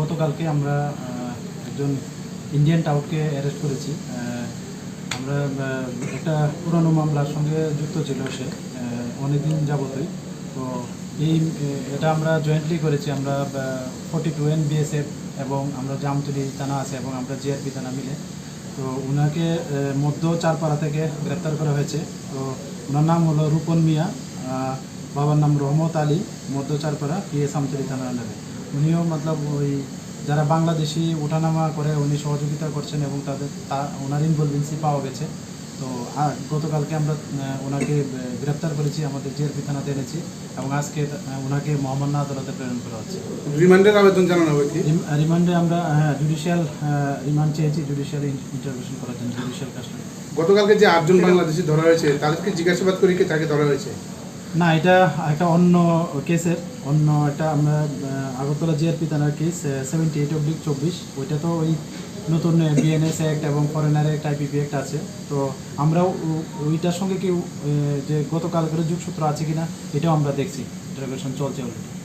গতকালকে আমরা একজন ইন্ডিয়ান টাউটকে অ্যারেস্ট করেছি। আমরা একটা পুরনো মামলার সঙ্গে যুক্ত ছিল সে অনেকদিন যাবতই। তো এই, এটা আমরা জয়েন্টলি করেছি। আমরা ফর্টি টু এন বিএসএফ এবং আমরা জামতলি থানা আছে এবং আমরা জিআরপি থানা মিলে। তো ওনাকে মধ্য চারপাড়া থেকে গ্রেপ্তার করা হয়েছে। তো ওনার নাম হলো রূপন মিয়া বাবার নাম রহমত আলী, মধ্য চারপাড়া পিএস আমতলি থানার আন্ডারে উনিও মতলব ওই যারা বাংলাদেশি ওঠানামা করে উনি সহযোগিতা করছেন এবং তাদের তা ওনার ইনভলভেন্সি পাওয়া গেছে। তো গতকালকে আমরা ওনাকে গ্রেপ্তার করেছি আমাদের জিআরপি থানাতে এনেছি এবং আজকে ওনাকে মোহাম্মদ আদালতে প্রেরণ করা হচ্ছে। রিমান্ডের আবেদন জানানো হবে রিমান্ডে আমরা হ্যাঁ জুডিশিয়াল রিমান্ড চেয়েছি জুডিশিয়াল ইন্টারভিউশন করার জন্য জুডিশিয়াল কাস্টডি গতকালকে যে আটজন বাংলাদেশি ধরা হয়েছে তাদেরকে জিজ্ঞাসাবাদ করে কি তাকে ধরা হয়েছে? না, এটা একটা অন্য কেসের অন্য একটা আমরা আগরতলা জিআরপি থানার কেস সেভেন্টি এইট অব্লিক চব্বিশ। ওইটা তো ওই নতুন বিএনএস অ্যাক্ট এবং ফরেনার অ্যাক্ট আইপিপি অ্যাক্ট আছে। তো আমরাও ওইটার সঙ্গে কেউ যে যে গতকালকের যুগসূত্র আছে কিনা, এটাও আমরা দেখছি। ইন্টারোগেশন চলছে অলরেডি